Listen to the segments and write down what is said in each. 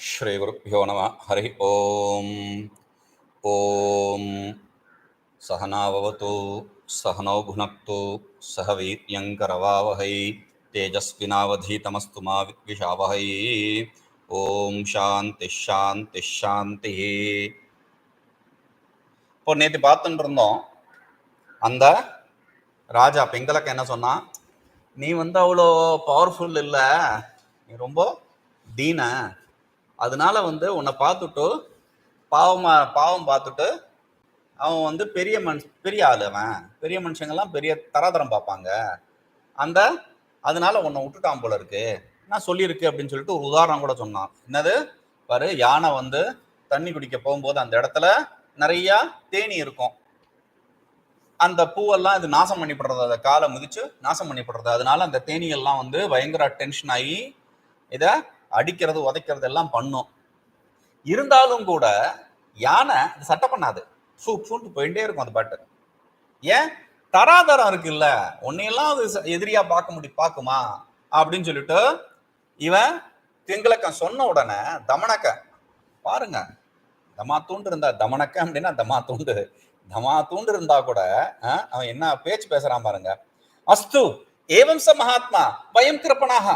ஸ்ரீகுருப்போ நம ஹரி ஓம். ஓம். சகனாவவத்து சகனோ புனக்து சக வீரியங்கரவாவகை தேஜஸ்வினாவதீதமஸ்து மா வித்விஷாவகை ஓம் சாந்தி ஷாந்தி ஷாந்தி இப்போ நேற்று பார்த்துட்டு இருந்தோம் அந்த ராஜா பெண்களுக்கு என்ன சொன்னான் நீ வந்து அவ்வளோ பவர்ஃபுல் இல்லை நீ ரொம்ப டீன அதனால வந்து உன்னை பார்த்துட்டு பாவமா பாவம் பார்த்துட்டு அவன் வந்து பெரிய மனுஷ பெரிய ஆள் அவன். பெரிய மனுஷங்கள்லாம் பெரிய தராதரம் பார்ப்பாங்க. அந்த அதனால உன்னை விட்டுட்டான் போல இருக்கு. நான் சொல்லியிருக்கு அப்படின்னு சொல்லிட்டு ஒரு உதாரணம் கூட சொன்னான். என்னது? பாரு யானை வந்து தண்ணி குடிக்க போகும்போது அந்த இடத்துல நிறைய தேனி இருக்கும். அந்த பூவெல்லாம் இது நாசம் பண்ணிப்படுறது அதை காலை மிதிச்சு நாசம் பண்ணிப்படுறது. அதனால அந்த தேனியெல்லாம் வந்து பயங்கர டென்ஷன் ஆகி இதை அடிக்கிறது உதைக்கிறது எல்லாம் பண்ணும். இருந்தாலும் கூட யானை அது சட்டை பண்ணாது. சூ சூண்டு போயிட்டே இருக்கும் அது பாட்டு. ஏன்? தராதரம் இருக்குல்ல. உன்னையெல்லாம் அது எதிரியா பார்க்க முடியும் பார்க்குமா? அப்படின்னு சொல்லிட்டு இவன் திங்களக்கன் சொன்ன உடனே தமனக்க பாருங்க தமா தூண்டு இருந்தா தமனக்க அப்படின்னா தமா தூண்டு. தமா தூண்டு இருந்தா கூட அவன் என்ன பேச்சு பேசுறான் பாருங்க. அஸ்து ஏவம் ச மகாத்மா வயம் கிருப்பனாக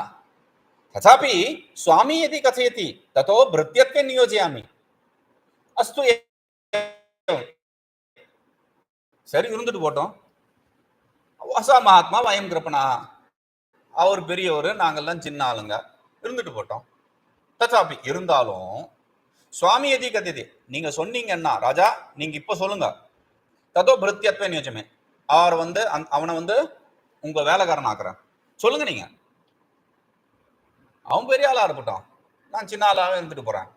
तथापि स्वामी यदि कथयति ततो भृत्यत्वे नियोजयामि அஸ்து ஏவம். சரி இருந்துட்டு போட்டோம் வசா மகாத்மா வயம் கிருப்பனா அவர் பெரியவர் நாங்கெல்லாம் சின்ன ஆளுங்க இருந்துட்டு போட்டோம் ததாபி இருந்தாலும் சுவாமி எதி கத்தியது நீங்க சொன்னீங்கன்னா ராஜா நீங்க இப்ப சொல்லுங்க ததோ பிருத்தியத்வ நியோஜமே அவர் வந்து அந்த- அவனை வந்து உங்க வேலைக்காரன் ஆக்குறேன் சொல்லுங்க நீங்க அவன் பெரிய ஆளாக இருக்கட்டும். நான் சின்ன ஆளாக இருந்துட்டு போகிறேன்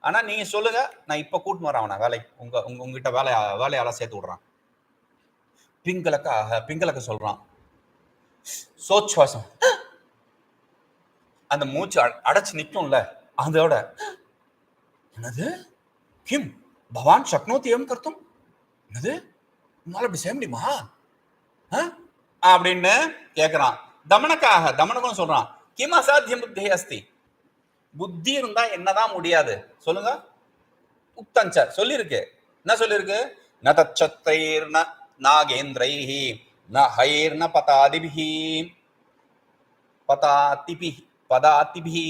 ஆனால் நீங்கள் சொல்லுங்க நான் இப்போ கூட்டின்னு வரேன் அவனை. வேலைக்கு உங்கள் உங்கள் உங்ககிட்ட வேலை வேலையால் சேர்த்து விட்றான். பிங்களக்க பிங்கலக்க சொல்கிறான் சோச்சுவாசம். அந்த மூச்சு அட- அடைச்சு நிற்கும்ல அதோட என்னது? கிம் பவான் சக்னோத்தி ஏம் கர்த்தம்? என்னது? உன்னால இப்படி செய்ய முடியுமா? ஆ? அப்படின்னு கேட்குறான் தமனக்காக தமனகம் சொல்கிறான் கிம் அசாத்தியம் புத்தி அஸ்தி புத்தி இருந்தா என்னதான் முடியாது சொல்லுங்க உக்தஞ்ச சொல்லியிருக்கு என்ன சொல்லியிருக்கு ந தச்சத்தைர் ந நாகேந்திரைஹி ந ஹைர் ந பதாதிபிஹி பதாதிபி பதாதிபிஹி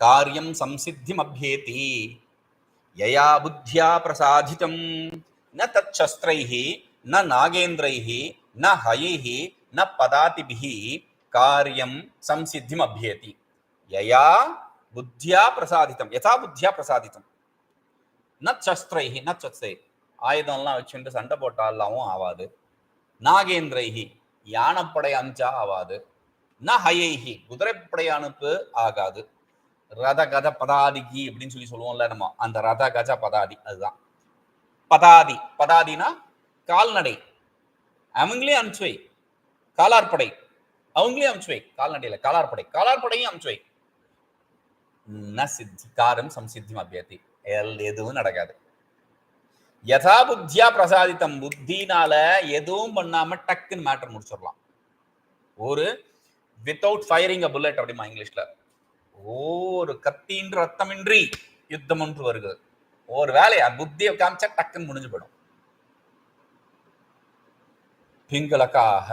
காரியம் சம்சித்திமப்யேதி யயா புத்தியா பிரசாதிதம் ந தச்சஸ்திரைः ந நாகேந்திரைः ந ஹயைः ந பதாதிபிः காரியம் சம்சித்திம் அபியேதி. யயா புத்தியா பிரசாதித்தம். யதா புத்தியா பிரசாதித்தம். ந சஸ்திரைஹி ந சஸ்திரை ஆயுதம்லாம் வச்சுட்டு சண்டை போட்டாலாவும் ஆவாது. நாகேந்திரைஹி யானைப்படை அமிச்சா ஆவாது. ந ஹயைஹி குதிரைப்படை அனுப்பு ஆகாது. ரத கத பதாதிகி அப்படின்னு சொல்லி சொல்லுவோம்ல நம்ம அந்த ரத கஜ பதாதி அதுதான். பதாதி பதாதினா கால்நடை. அவங்களே அனுப்பிச்சு காலாற்படை அவங்களையும் அமுச்சு வை. கால்நடையில காலார்படை. காலார்படையும் அமுச்சு வை. ந சித்தி காரம் சம்சித்திம் அபியத்தி எல் எதுவும் நடக்காது. யதா புத்தியா பிரசாதித்தம் புத்தினால எதுவும் பண்ணாம டக்குன்னு மேட்டர் முடிச்சிடலாம். ஒரு வித்தவுட் ஃபயரிங் அ புல்லட் அப்படிமா இங்கிலீஷ்ல. ஒரு கத்தின்ற ரத்தமின்றி யுத்தம் ஒன்று வருகிறது. ஒரு வேலையா புத்தியை காமிச்சா டக்குன்னு முடிஞ்சு போயிடும். பிங்களக்காக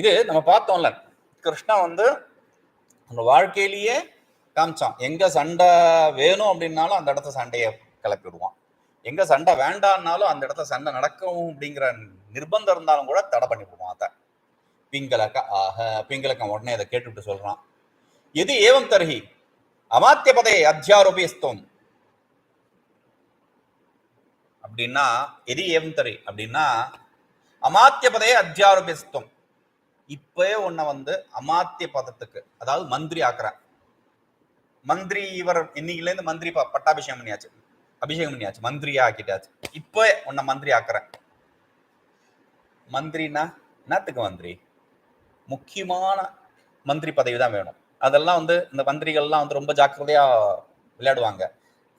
இது நம்ம பார்த்தோம்ல. கிருஷ்ணா வந்து அந்த வாழ்க்கையிலேயே காமிச்சான். எங்க சண்டை வேணும் அப்படின்னாலும் அந்த இடத்த சண்டையை கிளப்பி விடுவான். எங்க சண்டை வேண்டான்னாலும் அந்த இடத்த சண்டை நடக்கும் அப்படிங்கிற நிர்பந்தம் இருந்தாலும் கூட தடை பண்ணி விடுவான் அதை. பிங்களக்க ஆக பிங்களக்கம் உடனே அதை கேட்டுவிட்டு சொல்றான். எது ஏவம் தருகி? அமாத்திய பதையை அத்தியாரோபியஸ்தோம் அப்படின்னா எது ஏவம் தரி அப்படின்னா அமாத்திய பதையை அத்தியாரோபியஸ்தோம் இப்பவே உன்னை வந்து அமாத்திய பதத்துக்கு அதாவது மந்திரி ஆக்குறேன். மந்திரி இவர் இன்னைக்குலேருந்து மந்திரி ப- பட்டாபிஷேகம் பண்ணியாச்சு. அபிஷேகம் பண்ணியாச்சு மந்திரியா ஆக்கிட்டாச்சு. இப்போ உன்னை மந்திரி ஆக்குறேன். மந்திரினா என்னத்துக்கு மந்திரி? முக்கியமான மந்திரி பதவி தான் வேணும். அதெல்லாம் வந்து இந்த மந்திரிகள்லாம் வந்து ரொம்ப ஜாக்கிரதையா விளையாடுவாங்க.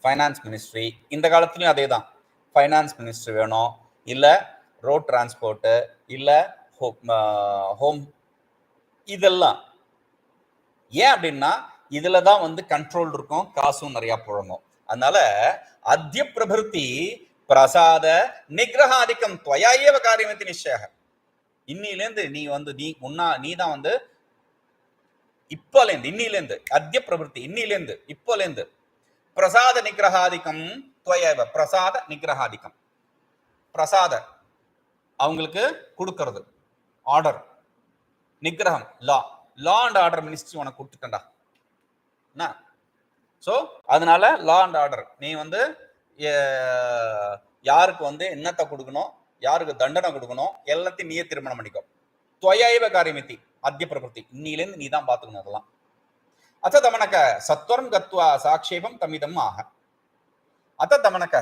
ஃபைனான்ஸ் மினிஸ்ட்ரி இந்த காலத்துலயும் அதே தான் ஃபைனான்ஸ் மினிஸ்ட்ரி வேணும். இல்லை ரோட் டிரான்ஸ்போர்ட்டு இல்லை ஹோம் uh, இதெல்லாம். ஏன் அப்படின்னா இதுல தான் வந்து கண்ட்ரோல் இருக்கும் காசும் நிறைய புழங்கும். அதனால அத்திய பிரபிருத்தி பிரசாத நிகிரகாதிக்கம் துவயாயவ காரியமத்தி நிச்சயாக. இன்னிலேருந்து நீ வந்து நீ உன்னா நீ தான் வந்து இப்போலேருந்து இன்னிலேருந்து அத்திய பிரபிருத்தி இன்னிலேருந்து இப்போலேருந்து பிரசாத நிகிரகாதிக்கம் துவயவ பிரசாத நிகிரகாதிக்கம். பிரசாத அவங்களுக்கு கொடுக்கறது. ஆர்டர். நிகிரகம் law. Law and order ministry உனக்கு கொடுத்துட்டேன்டா. என்ன? ஸோ அதனால லா அண்ட் ஆர்டர் நீ வந்து யாருக்கு வந்து என்னத்தை கொடுக்கணும் யாருக்கு தண்டனை கொடுக்கணும் எல்லாத்தையும் நீயே திருமணம் பண்ணிக்கோ. துவயைவ காரியமித்தி அத்திய பிரபுத்தி இன்னிலேருந்து நீ தான் பார்த்துக்கணும் அதெல்லாம். அத்த தமனக சத்வரம் கத்வா சாட்சேபம் தமிதம் ஆக. அத்த தமனக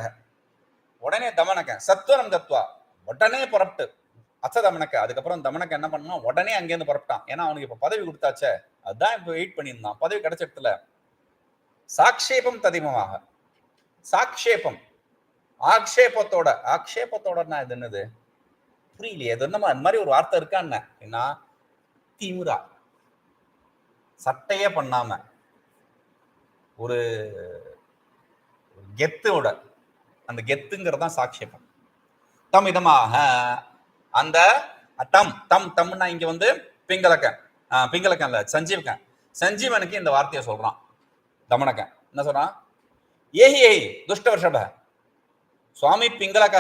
உடனே தமனக சத்வரம் கத்வா உடனே புறப்பட்டு அச்ச தமனக்க. அதுக்கப்புறம் தமனக்க என்ன பண்ணா உடனே அங்கேருந்து புறப்பட்டான். ஏன்னா அவனுக்கு இப்ப பதவி கொடுத்தாச்சே. அதுதான் இப்ப வெயிட் பண்ணியிருந்தான். பதவி கிடைச்ச இடத்துல சாக்ஷேபம் ததிமமாக. சாக்ஷேபம். ஆக்ஷேபத்தோட ஆக்ஷேபத்தோடனா இது என்னது? புரியலையே. இது என்னமா அந்த மாதிரி ஒரு வார்த்தை இருக்கான்னு என்ன? தீவிரா. சட்டையே பண்ணாம. ஒரு கெத்தோட. அந்த கெத்துங்கிறது தான் சாக்ஷேபம். தம் இதமாக அந்த தம் தம் தம்னா இங்க வந்து பிங்களக்கன் பிங்களக்கன் இல்ல சஞ்சீவகன் சஞ்சீவனுக்கு இந்த வார்த்தையை சொல்றான். தமனகன் என்ன சொல்றான்? ஏஹி ஏஹி துஷ்ட வருஷப சுவாமி பிங்களக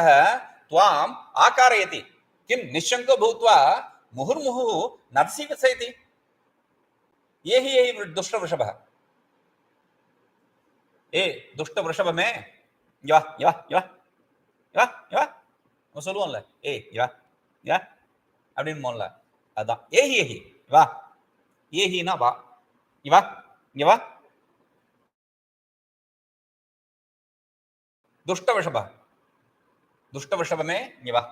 துவாம் ஆகாரயதி. கிம் நிஷங்க பூத்வா முகுர்முகு நர்சி விசைதி ஏஹி ஏஹி துஷ்ட விஷப ஏ துஷ்ட விஷபமே யா யா யா யா யா சொல்லுவோம்ல. ஏ யா யா அப்படின்னு போன்ல அதான். ஏஹி ஏஹி வா. ஏஹினா வா. இவா இங்க வா. துஷ்ட விஷப துஷ்ட விஷபமே இங்க வா.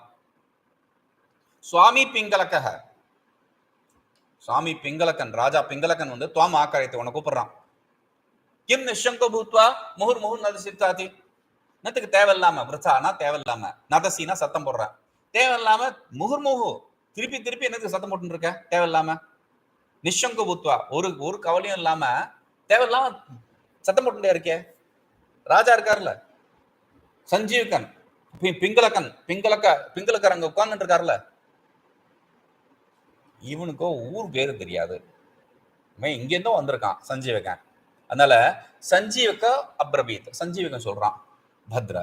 சுவாமி பிங்களக்கக சுவாமி பிங்களக்கன் ராஜா பிங்களக்கன் வந்து துவாம் ஆக்கரைத்து உன்னை கூப்பிடுறான். கிம் நிஷங்கோ பூத்வா முகுர் முகுர் நதசித்தாதி நத்துக்கு தேவையில்லாம? விரச்சானா தேவையில்லாம? நதசினா சத்தம் போடுறேன். தேவையில்லாம முகர்முகு. திருப்பி திருப்பி என்னது சத்தம் போட்டுன்னு இருக்க தேவையில்லாம. நிஷங்க புத்வா. ஒரு ஒரு கவலையும் இல்லாம தேவையில்லாம சத்தம் போட்டுட்டே இருக்கே. ராஜா இருக்காருல்ல? சஞ்சீவ்கன். பிங்களக்கன் பிங்களக்க பிங்களக்கர் அங்க உட்கார்ந்துட்டு இருக்காருல்ல இவனுக்கோ ஊர் பேரு தெரியாது. இவன் இங்கேருந்தோ வந்திருக்கான் சஞ்சீவகன். அதனால சஞ்சீவக அப்ரபீத் சஞ்சீவகன் சொல்றான் பத்ர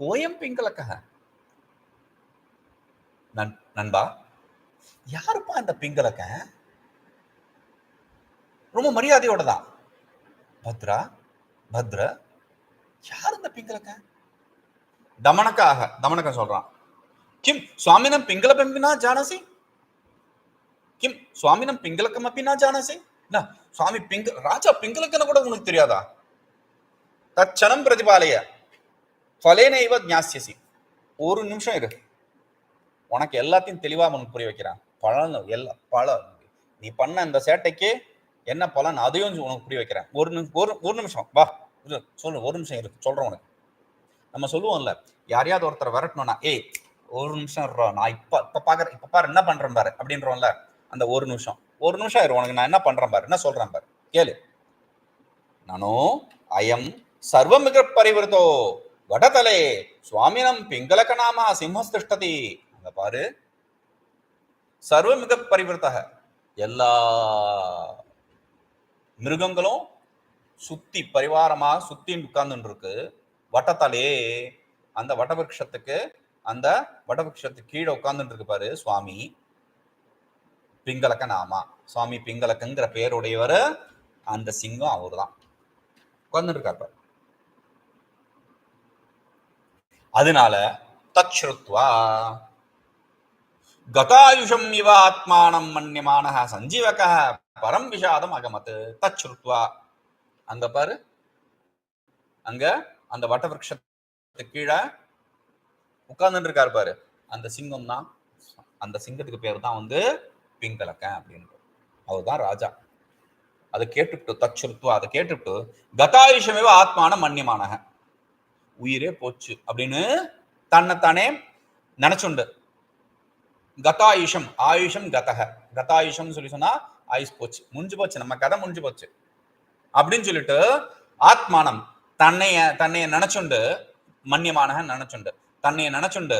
கோயம் பிங்களக்கன் நண்பா யாருப்பா இந்த பிங்களக்க? ரொம்ப மரியாதையோட தான் பத்ரா பத்ர யார் இந்த பிங்களக்க? தமனக்காக தமனக்க சொல்றான். கிம் சுவாமினம் பிங்கள பெம்பினா ஜானசி? கிம் சுவாமினம் பிங்களக்கம் அப்பினா ஜானசி? சுவாமி பிங்க ராஜா பிங்களக்கன கூட உனக்கு தெரியாதா? தச்சனம் பிரதிபாலய ஃபலேன இவ ஞாசியசி ஒரு நிமிஷம் இரு. உனக்கு எல்லாத்தையும் தெளிவா உனக்கு புரிய வைக்கிறான். பலன் எல்லா பல நீ பண்ண இந்த சேட்டைக்கு என்ன பலன் அதையும் உனக்கு புரிய வைக்கிறேன். ஒரு நிமிஷம் ஒரு ஒரு நிமிஷம் வா சொல்லு ஒரு நிமிஷம் இரு சொல்றேன் உனக்கு. நம்ம சொல்லுவோம்ல யாரையாவது ஒருத்தர் விரட்டணும்னா ஏய் ஒரு நிமிஷம் நான் இப்ப இப்ப பார்க்குறேன் இப்ப பாரு என்ன பண்றேன் பாரு அப்படின்றோம்ல அந்த ஒரு நிமிஷம். ஒரு நிமிஷம் இரு உனக்கு நான் என்ன பண்றேன் பாரு என்ன சொல்றேன் பாரு. கேளு. நானோ அயம் சர்வமிக பரிவர்த்தோ வடதலே சுவாமினம் பிங்களக நாம சிம்ஹஸ்திருஷ்டதி அங்க பாரு. சர்வமிக பரிவர்த்தக. எல்லா மிருகங்களும் சுத்தி பரிவாரமாக சுத்தி உட்கார்ந்துட்டு இருக்கு வட்டத்தலே அந்த வட்டவருஷத்துக்கு அந்த வடவிருஷத்துக்கு கீழே உட்கார்ந்துட்டு இருக்கு பாரு சுவாமி. பிங்களக்க நாமா. சுவாமி பிங்களக்கங்கிற பேருடையவர் அந்த சிங்கம் அவர் தான் உட்கார்ந்துட்டு இருக்கார் அதனால தச்ருத்வா கதாயுஷம் இவ ஆத்மானம் மன்யமான சஞ்சீவக பரம் விஷாதம் அகமத். தச்சுருத்வா. அங்க பாரு. அங்க அந்த வட்டவிருஷத்துக்கு கீழே உட்கார்ந்துட்டு இருக்காரு பாரு. அந்த சிங்கம் தான் அந்த சிங்கத்துக்கு பேர் தான் வந்து பிங்கலக்க அப்படின்னு அவர் தான் ராஜா. அதை கேட்டுவிட்டு தச்சுருத்துவா அதை கேட்டுவிட்டு கதாயுஷமேவ ஆத்மான மன்னியமானக உயிரே போச்சு அப்படின்னு தன்னைத்தானே நினைச்சுண்டு. கதாயுஷம் ஆயுஷம் கதக. கதாயுஷம் சொல்லி சொன்னா ஆயுஷ் போச்சு. முடிஞ்சு போச்சு. நம்ம கதை முடிஞ்சு போச்சு. அப்படின்னு சொல்லிட்டு ஆத்மானம் தன்னைய தன்னைய நினைச்சுண்டு மன்னியமானக நினைச்சுண்டு தன்னைய நினைச்சுண்டு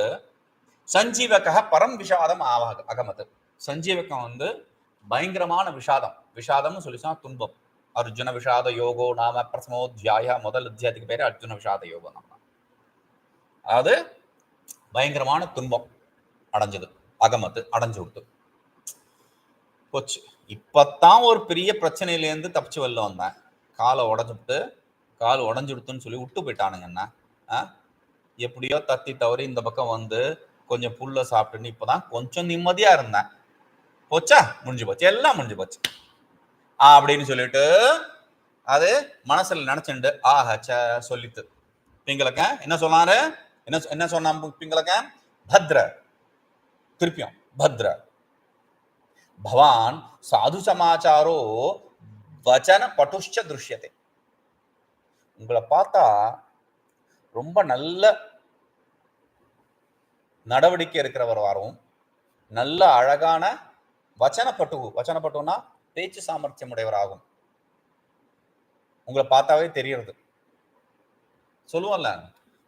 சஞ்சீவக பரம் விஷாதம் ஆவாக அகமது. சஞ்சீவகம் வந்து பயங்கரமான விஷாதம். விஷாதம்னு சொல்லி சொன்னா துன்பம். அர்ஜுன விஷாத யோகோ நாம பிரசமோத்தியாய முதல் அத்தியாயத்துக்கு பேரு அர்ஜுன விஷாத யோகம் நம்ம அதாவது பயங்கரமான துன்பம் அடைஞ்சது. அகமத்து அடைஞ்சு விட்டு போச்சு. இப்பத்தான் ஒரு பெரிய பிரச்சனையிலேருந்து தப்பிச்சு வெளில வந்தேன். காலை உடஞ்சுட்டு கால் உடஞ்சு விடுத்துன்னு சொல்லி விட்டு போயிட்டானுங்க என்ன? ஆ? எப்படியோ தத்தி தவறி இந்த பக்கம் வந்து கொஞ்சம் புல்ல சாப்பிட்டுன்னு இப்போதான் கொஞ்சம் நிம்மதியா இருந்தேன். போச்சா? முடிஞ்சு போச்சு. எல்லாம் முடிஞ்சு போச்சு. ஆ, அப்படின்னு சொல்லிட்டு அது மனசுல நினைச்சுண்டு ஆஹா ச சொல்லித்து பிங்களக்க என்ன சொன்னாரு? என்ன என்ன சொன்னான் பிங்களக்க பத்ர. திருப்பியும் பத்ர. பவான் சாது சமாச்சாரோ வச்சன பட்டுஷ்ச திருஷ்யத்தை உங்களை பார்த்தா ரொம்ப நல்ல நடவடிக்கை இருக்கிறவராகவும் நல்ல அழகான வச்சனப்பட்டு வச்சனப்பட்டுனா பேச்சு சாமர்த்தியம் உடையவராகும் உங்களை பார்த்தாவே தெரியறது. சொல்லுவோம்ல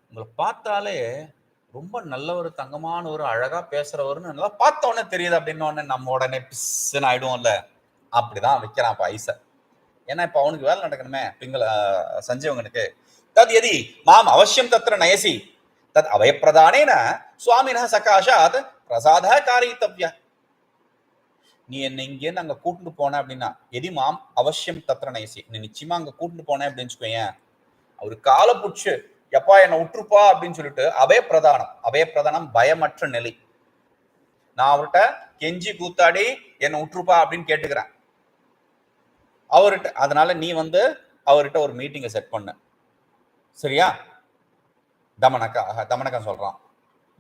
உங்களை பார்த்தாலே ரொம்ப நல்ல ஒரு தங்கமான ஒரு அழகா பேசுறவருன்னு நல்லா பார்த்த உடனே தெரியுது அப்படின்னு உடனே நம்ம உடனே பிஸ்ன்னு ஆயிடுவோம்ல. அப்படிதான் வைக்கிறான் இப்ப ஐச ஏன்னா இப்ப அவனுக்கு வேலை நடக்கணுமே பிங்கள சஞ்சீவங்கனுக்கு. தத் எதி மாம் அவசியம் தத்திர நயசி. தத் அவயப்பிரதானேன சுவாமின சகாஷாத் பிரசாத காரித்தவ்ய. நீ என்னை இங்கேருந்து அங்க கூட்டிட்டு போன அப்படின்னா எதி மாம் அவசியம் தத்திர நயசி. நீ நிச்சயமா அங்க கூட்டிட்டு போனேன் அப்படின்னு வச்சுக்கோயேன். அவரு காலை பிடிச்சு எப்பா என்னை உற்றுப்பா அப்படின்னு சொல்லிட்டு அபய பிரதானம். அபய பிரதானம் பயமற்ற நிலை. நான் அவர்கிட்ட கெஞ்சி கூத்தாடி என்னை உற்றுப்பா அப்படின்னு கேட்டுக்கிறேன். அவர்கிட்ட அதனால நீ வந்து அவர்கிட்ட ஒரு மீட்டிங்கை செட் பண்ண. சரியா? தமனக்கா ஆஹா, தமனக்கன் சொல்றான்.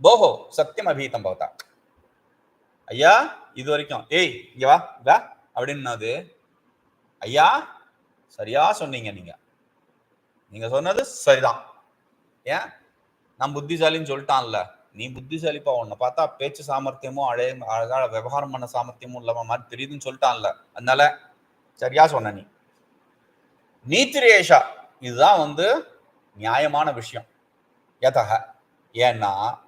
போஹோ சத்தியம் அபீதம் பவதா. ஐயா இது வரைக்கும் ஏய் இங்க வா வா அது ஐயா சரியா சொன்னீங்க நீங்க. நீங்க சொன்னது சரிதான். ஏன்? நான் புத்திசாலின்னு சொல்லிட்டான்ல. நீ புத்திசாலிப்பா உன்னை பார்த்தா பேச்சு சாமர்த்தியமும் அழக அழகா விவகாரம் பண்ண சாமர்த்தியமும் இல்லாம மாதிரி தெரியுதுன்னு சொல்லிட்டான்ல. அதனால சரியா சொன்ன நீ. நீத்திரேஷா இதுதான் வந்து நியாயமான விஷயம். எதக ஏன்னா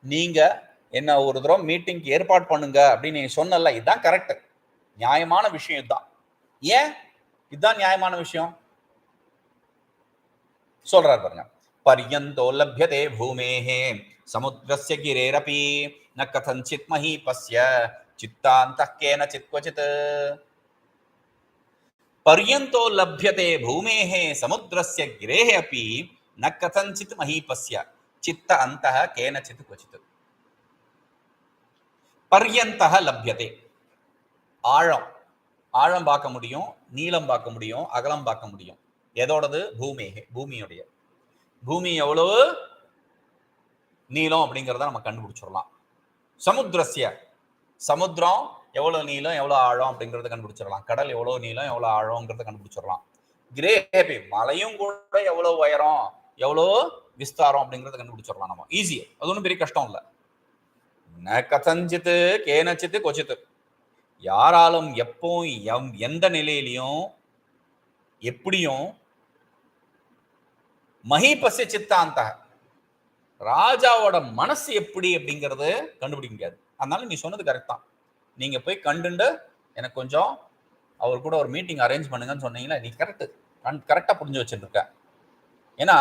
நீங்க என்ன ஒரு தடவை மீட்டிங்க்கு ஏற்பாடு பண்ணுங்க அப்படின்னு நீங்க சொன்னல இதுதான் கரெக்ட் நியாயமான விஷயம் இதுதான். ஏன்? இதுதான் நியாயமான விஷயம். சொல்றார் பாருங்க பரியந்தோ லபியதே பூமேஹே சமுத்திரஸ்ய கிரேரபி ந கதஞ்சித் மஹீபஸ்ய சித்தாந்த கேன சித்வச்சித் पर्यंतो लभ्यते भूमेः समुद्रस्य गिरेः अपि न कथञ्चित् महीपस्य चित्त अन्तः केनचित् क्वचित् पर्यन्तः லப்யதே ஆழம் ஆழம் பார்க்க முடியும் நீளம் பார்க்க முடியும் அகலம் பார்க்க முடியும் எதோடது? பூமி பூமியுடைய. பூமி எவ்வளவு? நீளம் அப்படிங்கிறத நம்ம கண்டுபிடிச்சிடலாம். சமுத்திரசிய சமுத்திரம் எவ்வளவு நீளம் எவ்வளவு ஆழம் அப்படிங்கறத கண்டுபிடிச்சிடலாம். கடல் எவ்வளவு நீளம் எவ்வளவு ஆழம்ங்கிறத கண்டுபிடிச்சிடலாம். கிரேபி மலையும் கூட எவ்வளவு உயரம் எவ்வளவு விஸ்தாரம் அப்படிங்கறத கண்டுபிடிச்சிடலாம் நம்ம. ஈஸி அது ஒன்றும் பெரிய கஷ்டம் இல்லை. ந கதஞ்சித்து கேனச்சித்து கொச்சித்து. யாராலும் எப்பவும் எம்- எந்த நிலையிலையும் எப்படியும் மஹீபஸ்ய சித்தாந்த. ராஜாவோட மனசு எப்படி அப்படிங்கிறது கண்டுபிடிக்க முடியாது. அதனால நீ சொன்னது கரெக்ட் தான். நீங்க போய் கண்டுண்டு எனக்கு கொஞ்சம் அவர் கூட ஒரு மீட்டிங் அரேஞ்ச் பண்ணுங்கன்னு சொன்னீங்களா? நீ கரெக்ட் கரெக்டா புரிஞ்சு வச்சுட்டு இருக்க ஏன்னா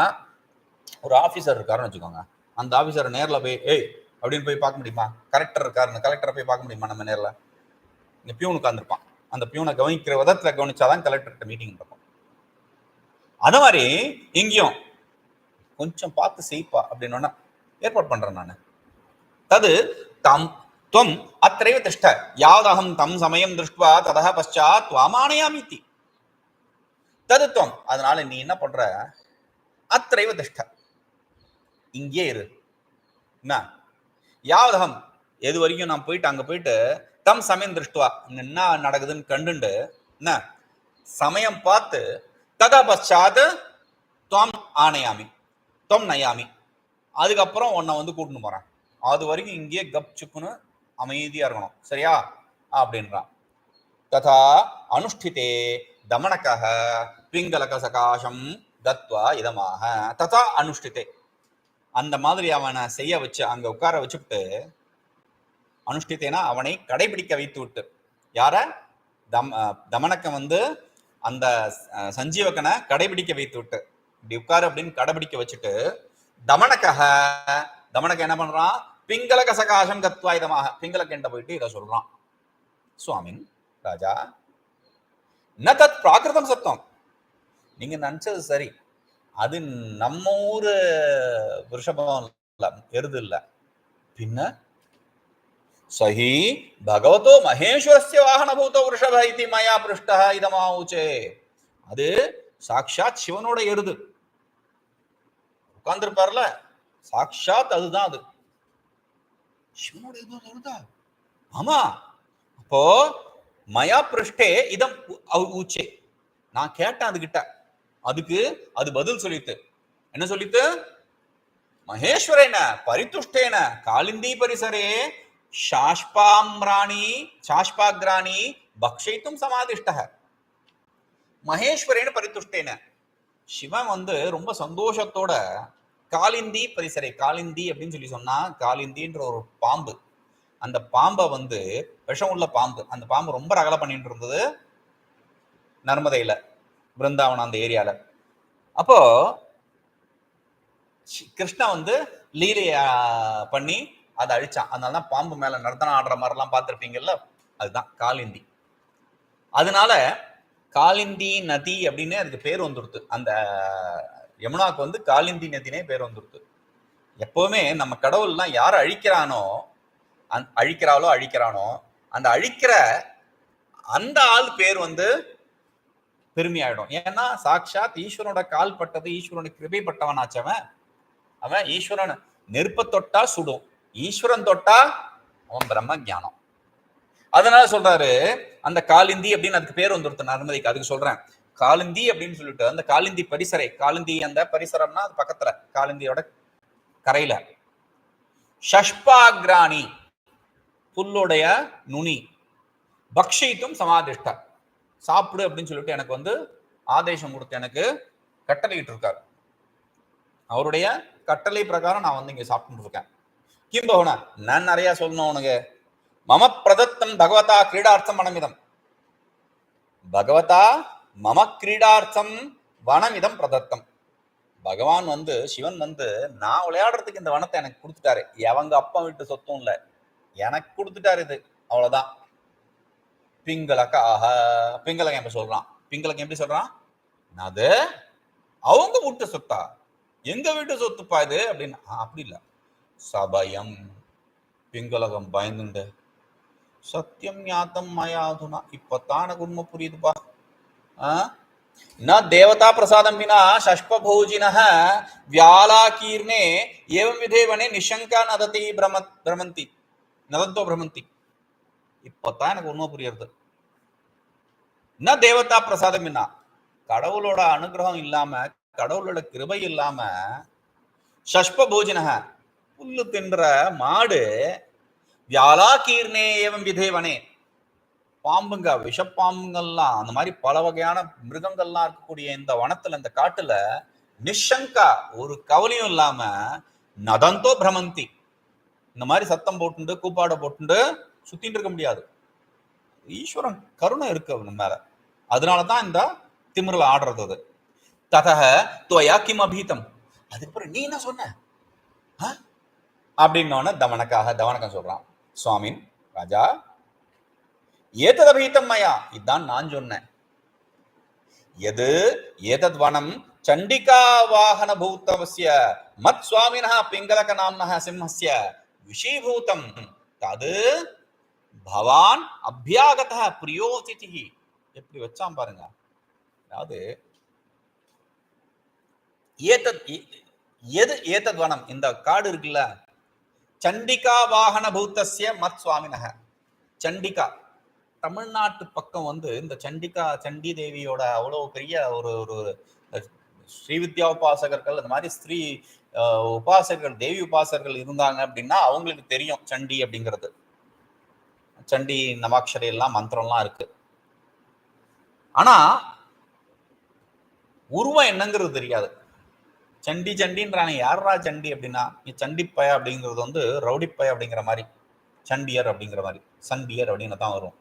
ஒரு ஆபீசர் இருக்காருன்னு வச்சுக்கோங்க. அந்த ஆபீசர் நேரில் போய் ஏய் அப்படின்னு போய் பார்க்க முடியுமா? கலெக்டர் இருக்காருன்னு கலெக்டரை போய் பார்க்க முடியுமா நம்ம நேரில்? இந்த பியூன் உட்காந்துருப்பான் அந்த பியூனை கவனிக்கிற விதத்தில் கவனிச்சாதான் கலெக்டர்கிட்ட மீட்டிங் நடக்கும். அது மாதிரி இங்கேயும் கொஞ்சம் பார்த்து செய்ப்பா அப்படின்னா ஏற்பாடு பண்றேன் நான். தது தம் துவம் அத்திரைவ திஷ்ட. யாவதகம் தம் சமயம் திருஷ்டுவா ததா பஷாத் வாமானயாமித்தி. தது துவம் அதனால நீ என்ன பண்ற? அத்திரைவ திஷ்ட. இங்கே இரு. என்ன? யாவதகம் எது வரைக்கும் நான் போயிட்டு அங்க போயிட்டு தம் சமயம் திருஷ்டுவா. என்ன நடக்குதுன்னு கண்டுண்டு. என்ன? சமயம் பார்த்து ததா பஷாத் துவம் ஆணையாமி துவம் நயாமி. அதுக்கப்புறம் உன்னை வந்து கூட்டின்னு போகிறேன் அது வரைக்கும் இங்கேயே கப் சுக்குன்னு அமைதியாக இருக்கணும். சரியா? அப்படின்றான். ததா அனுஷ்டிதே தமனக்கக பிங்களக சகாசம் தத்வா இதமாக. ததா அனுஷ்டிதே. அந்த மாதிரி அவனை செய்ய வச்சு அங்கே உட்கார வச்சுட்டு அனுஷ்டித்தேனா அவனை கடைபிடிக்க வைத்து விட்டு. யார? தம் தமனக்கன் தமனக்கம் வந்து அந்த சஞ்சீவக்கனை சஞ்சீவகனை கடைபிடிக்க வைத்து விட்டு. இப்படி உட்காரு அப்படின்னு கடைபிடிக்க வச்சுட்டு தமனக்கக தமனக்க என்ன பண்றான்? பிங்களக சகாசம் கத்வாயுதமாக இதமாக பிங்களக்கெண்ட போயிட்டு இதை சொல்றான். சுவாமின் ராஜா ந தத் பிராகிருதம் சத்தம் நீங்க நினைச்சது சரி. அது நம்ம ஊரு ரிஷபம் இல்ல எருது இல்ல. பின்ன சஹி பகவதோ மகேஸ்வரஸ்ய வாகனபூத விருஷப இது மயா பிருஷ்டா இதமாவுச்சே. அது சாக்ஷாத் சிவனோட எருது உட்கார்ந்துருப்பார்ல? சாக்ஷாத் அதுதான் அது. சிவனோட எருதா ஆமா. அப்போ மயா பிருஷ்டே இதம் உ- ஊச்சே நான் கேட்டேன் அதுகிட்ட. அதுக்கு அது பதில் சொல்லித்து என்ன சொல்லித்து மகேஸ்வரேன பரித்துஷ்டேன காலிந்தி பரிசரே சாஷ்பாம்ராணி சாஷ்பாக்ராணி பக்ஷயித்தும் சமாதிஷ்ட மகேஸ்வரேன பரித்துஷ்டேன சிவன் வந்து ரொம்ப சந்தோஷத்தோட காலிந்தி பரிசரை காலிந்தி அப்படின்னு சொல்லி சொன்னா காலிந்தின்ற ஒரு பாம்பு. அந்த பாம்பை வந்து விஷம் உள்ள பாம்பு. அந்த பாம்பு ரொம்ப ரகலை பண்ணிட்டு இருந்தது நர்மதையில பிருந்தாவனம் அந்த ஏரியால. அப்போ கிருஷ்ணா வந்து லீலைய பண்ணி அதை அழிச்சான். அதனால தான் பாம்பு மேல நர்த்தனம் ஆடுற மாதிரிலாம் பார்த்துருப்பீங்கல்ல அதுதான் காலிந்தி. அதனால காலிந்தி நதி அப்படின்னு அதுக்கு பேர் வந்துருது அந்த யமுனாவுக்கு வந்து காலிந்தி நதினே பேர் வந்துருது எப்பவுமே நம்ம கடவுள்லாம் யார் அழிக்கிறானோ அந் அழிக்கிறாளோ அழிக்கிறானோ அந்த அழிக்கிற அந்த ஆள் பேர் வந்து பெருமையாயிடும் ஏன்னா சாக்ஷாத் ஈஸ்வரனோட கால் பட்டது ஈஸ்வரனோட கிருபை பட்டவனாச்சவன். அவன் ஈஸ்வரன் நெருப்ப தொட்டா சுடும். ஈஸ்வரன் தொட்டா அவன் பிரம்ம ஞானம். அதனால சொல்றாரு அந்த காலிந்தி அப்படின்னு அதுக்கு பேர் வந்துருத்து நர்மதிக்கு அதுக்கு சொல்றேன். காலிந்தி அப்படின்னு சொல்லிட்டு அந்த காலிந்தி பரிசரை காலிந்தி அந்த பரிசரம்னா அது பக்கத்துல காலிந்தியோட கரையில. ஷஷ்பாகிராணி புல்லுடைய நுனி பக்ஷித்தும் சமாதிஷ்டா. சாப்பிடு அப்படின்னு சொல்லிட்டு எனக்கு வந்து ஆதேசம் கொடுத்து எனக்கு கட்டளையிட்டு இருக்காரு. அவருடைய கட்டளை பிரகாரம் நான் வந்து இங்க சாப்பிட்டு இருக்கேன். கிம்பவனா நான் நிறைய சொல்லணும் உனக்கு. மம பிரதத்தம் பகவதா கிரீடார்த்தம் வனமிதம் பகவதா மம கிரீடார்த்தம் வனமிதம் பிரதத்தம் பகவான் வந்து சிவன் வந்து நான் விளையாடுறதுக்கு இந்த வனத்தை எனக்கு கொடுத்துட்டாரு. எவங்க அப்பா வீட்டு சொத்தும் இல்ல. எனக்கு கொடுத்துட்டாரு இது. அவ்வளவுதான். பிங்களக்க ஆஹா. பிங்களகம் எப்படி சொல்றான்? பிங்களகம் எப்படி சொல்றான்? அது அவங்க வீட்டு சொத்தா? எங்க வீட்டு சொத்துப்பா இது? அப்படின்னு. அப்படி இல்ல. சபயம். பிங்களகம் பயந்துண்டு. சத்தியம் ஞாத்தம் மயாதுனா இப்பத்தான் எனக்கு உண்மை புரியுதுப்பா. ஆ? ந தேவதா பிரசாதம் வினா சஷ்பபோஜின வியாலாகீர்ணே ஏவம் விதேவனே நிஷங்கா நததி பிரம பிரமந்தி. நதந்தோ பிரமந்தி. இப்பத்தான் எனக்கு உண்மை புரியுறது. ந தேவதா பிரசாதம் வினா. கடவுளோட அனுகிரகம் இல்லாம கடவுளோட கிருபை இல்லாம சஷ்பபோஜின புல்லு தின்ற மாடு வியாலாகீர்ணே ஏவம் விதேவனே. பாம்புங்க விஷப்பாம்புங்கள்லாம் அந்த மாதிரி பல வகையான மிருகங்கள்லாம் இருக்கக்கூடிய இந்த வனத்துல இந்த காட்டுல நிஷங்கா ஒரு கவலையும் இல்லாம நதந்தோ பிரமந்தி. இந்த மாதிரி சத்தம் போட்டுண்டு கூப்பாட போட்டுண்டு சுத்திட்டு இருக்க முடியாது. ஈஸ்வரன் கருணை இருக்கு அவன் மேல. அதனாலதான் இந்த திமிரில் ஆடுறது அது. ததக துவயா கிம் அபீதம். அதுக்கப்புறம் நீ என்ன சொன்ன? ஆ? அப்படின்னோன தவனக்காக தவனக்கம் சொல்றான். சுவாமின் ராஜா. ஏதத் மயா? இதுதான் நான் சொன்னேன். எது? ஏதத் வனம் சண்டிகா வாகன பூத்தவசிய மத் சுவாமினா பிங்களக நாம்னக சிம்மஸ்ய விஷீபூதம் தது பவான் அபியாகத பிரியோதிதி எப்படி வச்சான் பாருங்க. அதாவது ஏதத் எது ஏதத் வனம் இந்த காடு இருக்குல்ல சண்டிகா வாகன பௌத்தசிய மத் சுவாமினக. சண்டிகா. தமிழ்நாட்டு பக்கம் வந்து இந்த சண்டிகா சண்டி தேவியோட அவ்வளோ பெரிய ஒரு ஒரு ஸ்ரீவித்யா உபாசகர்கள் அந்த மாதிரி ஸ்ரீ உபாசகர்கள் தேவி உபாசகர்கள் இருந்தாங்க அப்படின்னா அவங்களுக்கு தெரியும் சண்டி அப்படிங்கிறது. சண்டி நவாக்ஷரி எல்லாம் மந்திரம்லாம் இருக்கு. ஆனா உருவம் என்னங்கிறது தெரியாது. சண்டி சண்டின்றானே. யாரா சண்டி அப்படின்னா நீ சண்டிப்பய அப்படிங்கிறது வந்து ரவுடிப்பய அப்படிங்கிற மாதிரி சண்டியர் அப்படிங்கிற மாதிரி சண்டியர் அப்படின்னு தான் வரும்.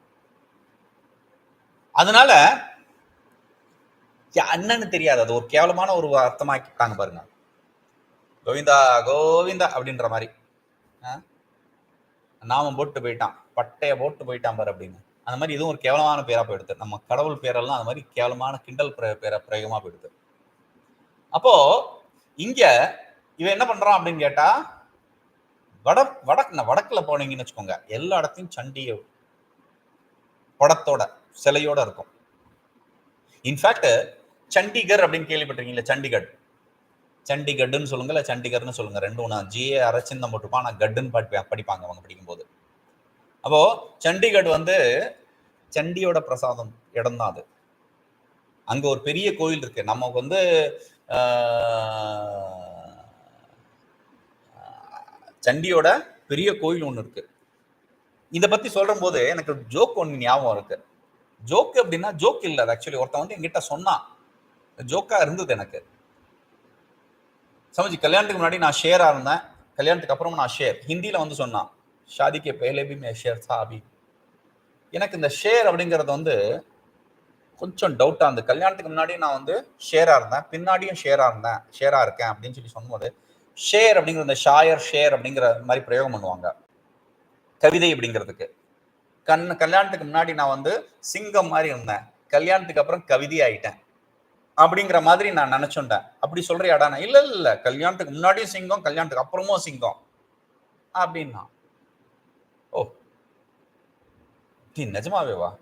அதனால என்னன்னு தெரியாது. அது ஒரு கேவலமான ஒரு அர்த்தமாக்கிட்டாங்க பாருங்க. கோவிந்தா கோவிந்தா அப்படின்ற மாதிரி. ஆ? நாமம் போட்டு போயிட்டான். பட்டைய போட்டு போயிட்டான் பாரு அப்படின்னு. அந்த மாதிரி இதுவும் ஒரு கேவலமான பேரா போயிடுது. நம்ம கடவுள் பேரெல்லாம் அந்த மாதிரி கேவலமான கிண்டல் பிர- பேர பிரயோகமா போயிடுது. அப்போ இங்க இவன் என்ன பண்றான் அப்படின்னு கேட்டா வட வடக்கு வடக்குல போனீங்கன்னு வச்சுக்கோங்க எல்லா இடத்தையும் சண்டிய படத்தோட சிலையோட இருக்கும். இன்ஃபேக்ட் சண்டிகர் அப்படின்னு கேள்விப்பட்டிருக்கீங்களா சண்டிகட். சண்டிகட்னு சொல்லுங்க இல்ல சண்டிகர்னு சொல்லுங்க ரெண்டும் நான் ஜிஏ அரசிந்தம் போட்டிருப்பான் ஆனால் கட்டுன்னு படி படிப்பாங்க அவங்க படிக்கும்போது. அப்போ சண்டிகட் வந்து சண்டியோட பிரசாதம் இடம் தான் அது. அங்கே ஒரு பெரிய கோயில் இருக்கு. நமக்கு வந்து சண்டியோட பெரிய கோயில் ஒன்று இருக்கு. இதை பத்தி சொல்ற போது எனக்கு ஜோக் ஒன்று ஞாபகம் இருக்கு. ஜோக் அப்படின்னா ஜோக் இல்லை. ஆக்சுவலி ஒருத்தன் வந்து எங்கிட்ட சொன்னான். ஜோக்கா இருந்தது எனக்கு. சமஜி கல்யாணத்துக்கு முன்னாடி நான் ஷேர் இருந்தேன். கல்யாணத்துக்கு அப்புறம் நான் ஷேர் ஹிந்தியில வந்து சொன்னான் ஷாதிக்கு பேலேபி மே ஷேர் சாபி எனக்கு இந்த ஷேர் அப்படிங்கிறது வந்து கொஞ்சம் டவுட்டாக இருந்தது. கல்யாணத்துக்கு முன்னாடி நான் வந்து ஷேராக இருந்தேன். பின்னாடியும் ஷேராக இருந்தேன். ஷேராக இருக்கேன் அப்படின்னு சொல்லி சொன்னபோது ஷேர் அப்படிங்கிற இந்த ஷாயர் ஷேர் அப்படிங்கிற மாதிரி பிரயோகம் பண்ணுவாங்க. கவிதை அப்படிங்கிறதுக்கு. கண் கல்யாணத்துக்கு முன்னாடி நான் வந்து சிங்கம் மாதிரி இருந்தேன். கல்யாணத்துக்கு அப்புறம் கவிதை ஆயிட்டேன். அப்படிங்கிற மாதிரி நான் நினைச்சுட்டேன். அப்படி சொல்றியாடா நான்? இல்லை இல்லை. கல்யாணத்துக்கு முன்னாடியும் சிங்கம் கல்யாணத்துக்கு அப்புறமும் சிங்கம். அப்படின்னா ஓ நீ நிஜமாவேவா?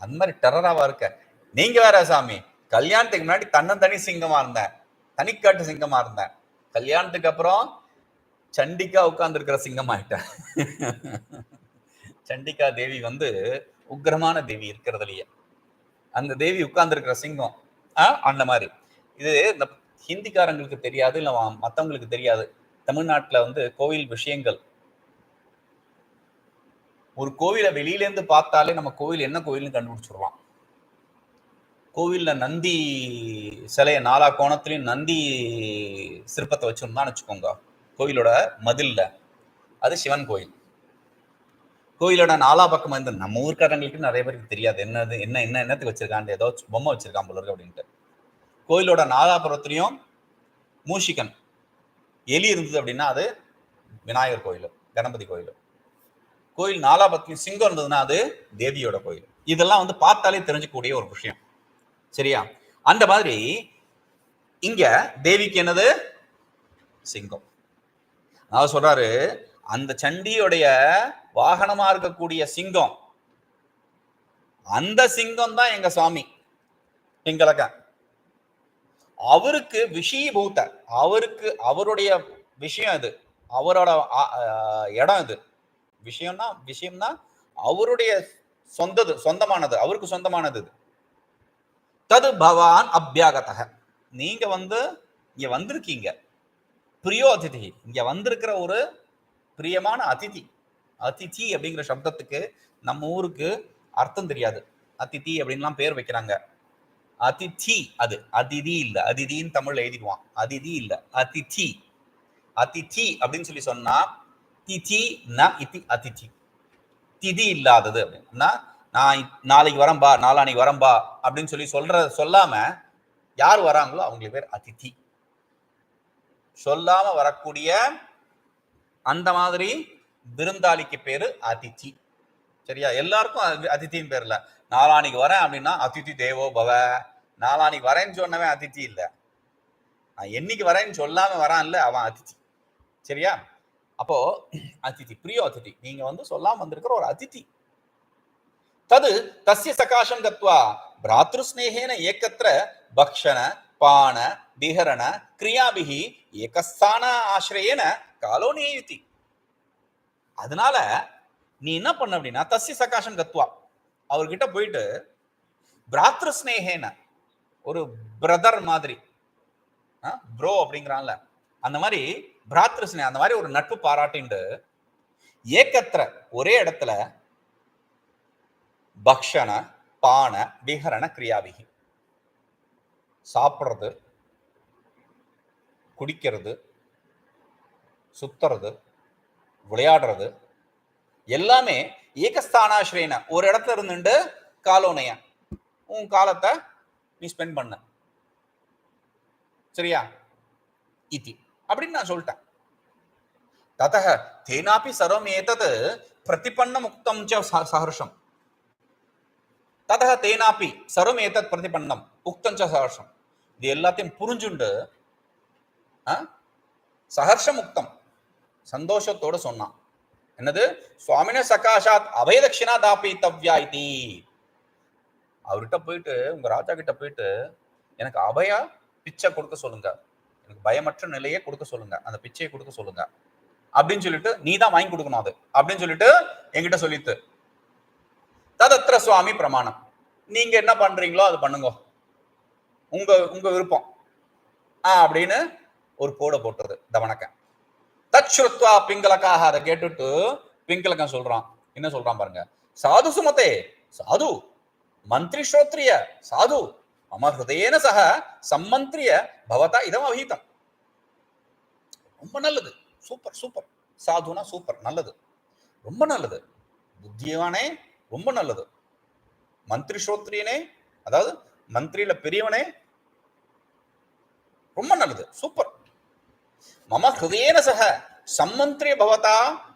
அந்த மாதிரி டெரராவா இருக்க. நீங்க வேற சாமி கல்யாணத்துக்கு முன்னாடி தன்னந்தனி சிங்கமா இருந்தேன் தனிக்காட்டு சிங்கமா இருந்தேன் கல்யாணத்துக்கு அப்புறம் சண்டிகா உட்கார்ந்து இருக்கிற சிங்கம் ஆயிட்டேன் சண்டிகா தேவி வந்து உக்கிரமான தேவி இருக்கிறதுலயே. அந்த தேவி உட்கார்ந்து இருக்கிற சிங்கம் ஆ, அந்த மாதிரி. இது இந்த ஹிந்திக்காரங்களுக்கு தெரியாது இல்லை மற்றவங்களுக்கு தெரியாது. தமிழ்நாட்டில் வந்து கோவில் விஷயங்கள் ஒரு கோவிலை வெளியிலேருந்து பார்த்தாலே நம்ம கோவில் என்ன கோவில்னு கண்டுபிடிச்சிடலாம் கோவிலில் நந்தி சிலையை நாலா கோணத்துலேயும் நந்தி சிற்பத்தை வச்சிருந்தான்னு வச்சுக்கோங்க. கோவிலோட மதிலில். அது சிவன் கோயில் கோயிலோட நாலா பக்கம் வந்து நம்ம ஊர்க்காரங்களுக்கு நிறைய பேருக்கு தெரியாது. என்னது என்ன என்ன என்னத்துக்கு வச்சிருக்கான் ஏதோ பொம்மை வச்சிருக்கான் போல இருக்கு அப்படின்ட்டு. கோயிலோட நாலாபுரத்துலயும் மூஷிகன். எலி இருந்தது அப்படின்னா அது விநாயகர் கோயில் கணபதி கோயில் கோயில் நாலாபுரத்துலயும் சிங்கம் இருந்ததுன்னா அது தேவியோட கோயில். இதெல்லாம் வந்து பார்த்தாலே தெரிஞ்சுக்கூடிய ஒரு விஷயம். சரியா? அந்த மாதிரி இங்க தேவிக்கு என்னது? சிங்கம். அவர் சொல்றாரு அந்த சண்டியுடைய வாகனமா இருக்கக்கூடிய சிங்கம் அந்த சிங்கம் தான் எங்க சுவாமி? எங்களுக்க அவருக்கு விஷயபூத்த அவருக்கு அவருடைய விஷயம் இது அவரோட இடம் இது. விஷயம்னா விஷயம்னா அவருடைய சொந்தது சொந்தமானது அவருக்கு சொந்தமானது இது. தது பவான் அபியாகத்தக நீங்க வந்து இங்க வந்திருக்கீங்க. பிரியோ அதிதி. இங்க வந்திருக்கிற ஒரு பிரியமான அதிதி. அதிதி அப்படிங்கிற சப்தத்துக்கு நம்ம ஊருக்கு அர்த்தம் தெரியாது. அதிதி அப்படின்லாம் பேர் வைக்கிறாங்க. அதிதி அது. அதிதி இல்ல. அதிதின்னு தமிழ்ல எழுதிடுவான். அதிதி இல்ல. அதிதி. அதிதி அப்படின்னு சொல்லி சொன்னா திதி ந இத்தி அதிதி திதி இல்லாதது அப்படின்னா. நான் நாளைக்கு வரம்பா நாளானைக்கு வரம்பா அப்படின்னு சொல்லி சொல்ற சொல்லாம யார் வராங்களோ அவங்களுக்கு பேர் அதிதி. சொல்லாம வரக்கூடிய அந்த மாதிரி விருந்தாளிக்கு பேரு அதிதி. சரியா? எல்லாருக்கும் அது- அதித்தின்னு பேர்ல. நாளானிக்கு வரேன் அப்படின்னா அதிதி தேவோ பவ. நாளானிக்கு வரேன்னு சொன்னவன் அதித்தி இல்லை. நான் என்னைக்கு வரேன்னு சொல்லாம வரான்ல அவன் அதிதி. சரியா? அப்போ அதிதி பிரியோ அதிதி நீங்க வந்து சொல்லாம வந்திருக்கிற ஒரு அதிதி. தது தஸ்ய சகாசம் கத்வா பிராத்ருஸ்நேகேன ஏக்கத்திர பக்ஷண பான விஹரண கிரியாபிகி ஏகஸ்தான ஆசிரியேன காலோனியுத்தி அதனால நீ என்ன பண்ண அப்படின்னா தஸ்ய சகாசம் கத்வா அவர்கிட்ட போயிட்டு பிராத்ரு ஸ்னேகேன ஒரு பிரதர் மாதிரி ப்ரோ அப்படிங்கிறான்ல அந்த மாதிரி பிராத்ரஸ்னே அந்த மாதிரி ஒரு நட்பு பாராட்டிண்டு ஏக்கத்திர ஒரே இடத்துல பக்ஷண பான விஹரண கிரியாவிகி. சாப்பிட்றது குடிக்கிறது சுத்துறது விளையாடுறது எல்லாமே ஏகஸ்தானாஸ்ரேன ஒரு இடத்துல இருந்துட்டு காலோனைய. உன் காலத்தை நீ ஸ்பெண்ட் பண்ண. சரியா? இதி அப்படின்னு நான் சொல்லிட்டேன். ததக தேனாப்பி சர்வம் ஏதது பிரதிபன்னம் முக்தம் ச சஹர்ஷம். ததக தேனாப்பி சர்வம் ஏதத் பிரதிபன்னம் உக்தம் சஹர்ஷம். இது எல்லாத்தையும் புரிஞ்சுண்டு ஆ? சஹர்ஷ முக்தம். சந்தோஷத்தோட சொன்னான். என்னது? சுவாமின சகாஷாத் அபயதட்சிணா தாபித்தவ்யா இதி. அவர்கிட்ட போயிட்டு உங்க ராஜா கிட்ட போயிட்டு எனக்கு அபயா பிச்சை கொடுக்க சொல்லுங்க. எனக்கு பயமற்ற நிலையை கொடுக்க சொல்லுங்க. அந்த பிச்சையை கொடுக்க சொல்லுங்க. அப்படின்னு சொல்லிட்டு நீ தான் வாங்கி கொடுக்கணும் அது. அப்படின்னு சொல்லிட்டு என்கிட்ட சொல்லித்து ததத்திர சுவாமி பிரமாணம். நீங்க என்ன பண்றீங்களோ அது பண்ணுங்க. உங்க உங்க விருப்பம். ஆ அப்படின்னு ஒரு கோடை போட்டுறது தவணக்கன் தச்சுருத்வா பிங்களக்காக அதை கேட்டுட்டு பிங்களக்கன் சொல்றான். என்ன சொல்றான் பாருங்க. சாது சுமத்தே சாது. மந்திரி ஸ்ரோத்ரிய சாது. மம ஹிருதயேன சக சம்மந்திரிய பவதா இதம் அபீதம் ரொம்ப நல்லது. சூப்பர் சூப்பர் சாதுனா சூப்பர் நல்லது. ரொம்ப நல்லது. புத்தியவானே ரொம்ப நல்லது. மந்திரி ஸ்ரோத்ரியனே அதாவது மந்திரியில பெரியவனே ரொம்ப நல்லது. சூப்பர் மம ஹிருதயேன சக சம்மந்திரிய பவதா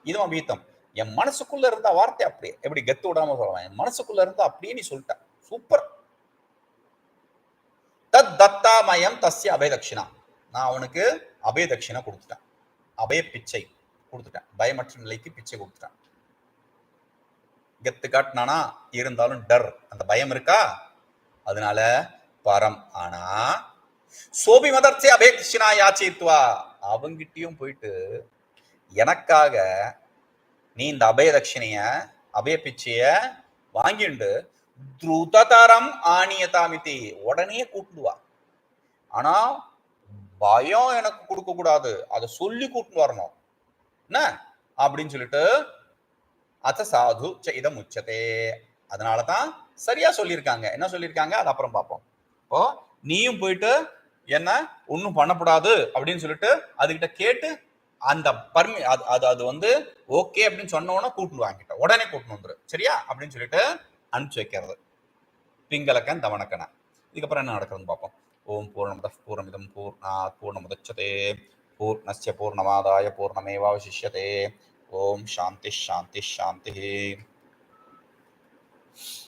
இதுவும் அபீத்தம் என் மனசுக்குள்ள இருந்த வார்த்தை அப்படியே எப்படி கெத்து விடாம சொல்லலாம். என் மனசுக்குள்ள இருந்தா அப்படியே நீ சொல்லிட்ட. சூப்பர் தத் தத்தாமயம் தஸ்ய அபயதட்சிணா நான் அவனுக்கு அபயதட்சிணா கொடுத்துட்டேன். அபய பிச்சை கொடுத்துட்டேன். பயமற்ற நிலைக்கு பிச்சை கொடுத்துட்டேன். கெத்து காட்டினானா இருந்தாலும் டர். அந்த பயம் இருக்கா? அதனால பரம். ஆனா சோபி மதர்ச்சே அபேட்சினா யாச்சித்வா அவங்கிட்டயும் போயிட்டு எனக்காக நீ இந்த அபய தட்சிணைய அபய பிச்சைய வாங்கிண்டு துருததரம் ஆணியதாமிதி உடனே கூட்டுவா. ஆனா பயம் எனக்கு கொடுக்க கூடாது. அதை சொல்லி கூட்டு வரணும். என்ன? அப்படின்னு சொல்லிட்டு அத்த சாது ச முச்சதே. உச்சதே அதனாலதான் சரியா சொல்லியிருக்காங்க. என்ன சொல்லியிருக்காங்க? அது அப்புறம் பார்ப்போம். இப்போ நீயும் போயிட்டு என்ன? ஒன்றும் பண்ணக்கூடாது அப்படின்னு சொல்லிட்டு அதுகிட்ட கேட்டு அந்த பர்மி அது அது அது வந்து ஓகே அப்படின்னு சொன்ன உடனே கூட்டு வாங்கிட்ட உடனே கூட்டு வந்துரு. சரியா? அப்படின்னு சொல்லிட்டு அனுப்பிச்சு வைக்கிறது. பிங்களக்கன் தவணக்கன இதுக்கப்புறம் என்ன நடக்குதுன்னு பார்ப்போம். ஓம் பூர்ணமத பூர்ணமிதம் பூர்ணா பூர்ணமுதச்சதே. பூர்ணஸ்ய பூர்ணமாதாய பூர்ணமேவாவசிஷ்யதே. ஓம் சாந்தி ஷாந்தி ஷாந்தி